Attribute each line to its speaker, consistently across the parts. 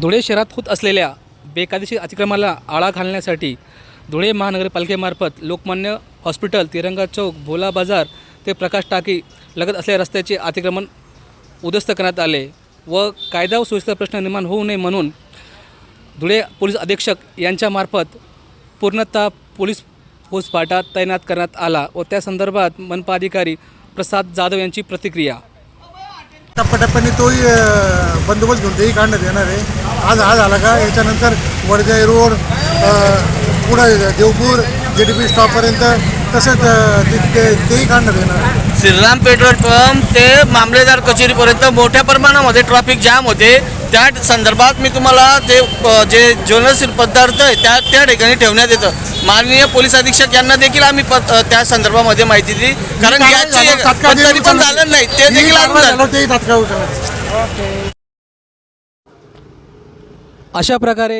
Speaker 1: धुळे शहरात होत असलेल्या बेकायदेशीर अतिक्रमणाला आळा घालण्यासाठी धुळे महानगरपालिकेमार्फत लोकमान्य हॉस्पिटल तिरंगा चौक भोला बाजार ते प्रकाश टाकी लगत असलेल्या रस्त्याचे अतिक्रमण उद्ध्वस्त करण्यात आले व कायदा व सुव्यवस्था प्रश्न निर्माण होऊ नये म्हणून धुळे पोलीस अधीक्षक यांच्यामार्फत पूर्णतः पोलीस फौजफाटा तैनात करण्यात आला व त्या संदर्भात मनपा अधिकारी प्रसाद जाधव यांची प्रतिक्रिया.
Speaker 2: टप्प्याटप्प्याने तोही बंदोबस्त घेऊन तेही काढण्यात येणार आहे. आज हा झाला का? याच्यानंतर वडजाई रोड पुढं देवपूर जे डी पी स्टॉपपर्यंत तसंच अ, ते- ते- तेही काढण्यात येणार.
Speaker 3: श्रीराम पेट्रोल पंप ते मामलेदार कचेरीपर्यंत मोठ्या प्रमाणामध्ये ट्रॅफिक जाम होते. त्या संदर्भात मी तुम्हाला ते जे ज्वलनशील पदार्थ आहे त्या त्या ठिकाणी ठेवण्यात येतं. माननीय पोलीस अधीक्षक यांना देखील आम्ही त्या संदर्भामध्ये माहिती दिली. कारण पण झालं नाही. ते देखील
Speaker 2: कारवाई
Speaker 3: अजून झालं.
Speaker 2: झाल्यावर तेही तात्काळ उचलण्यात
Speaker 1: अशा प्रकारे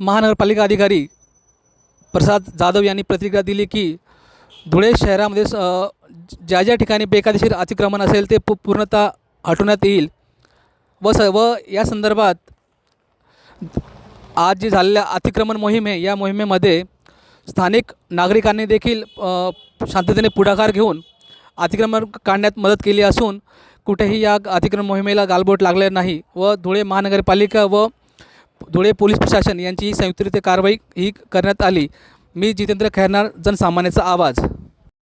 Speaker 1: महानगरपालिका अधिकारी प्रसाद जाधव यांनी प्रतिक्रिया दिली की धुळे शहरामध्ये स- ज्या ज्या ठिकाणी बेकायदेशीर अतिक्रमण असेल ते पू पूर्णतः हटवण्यात येईल. व स व या संदर्भात आज जी झालेल्या अतिक्रमण मोहीम आहे या मोहिमेमध्ये स्थानिक नागरिकांनी देखील शांततेने पुढाकार घेऊन अतिक्रमण काढण्यात मदत केली असून कुठेही या अतिक्रमण मोहिमेला गालबोट लागले नाही व धुळे महानगरपालिका व धुळे पोलीस प्रशासन यांची संयुक्तरित्या कारवाई ही करण्यात आली. मी जितेंद्र खैरनार जनसामान्याचा आवाज.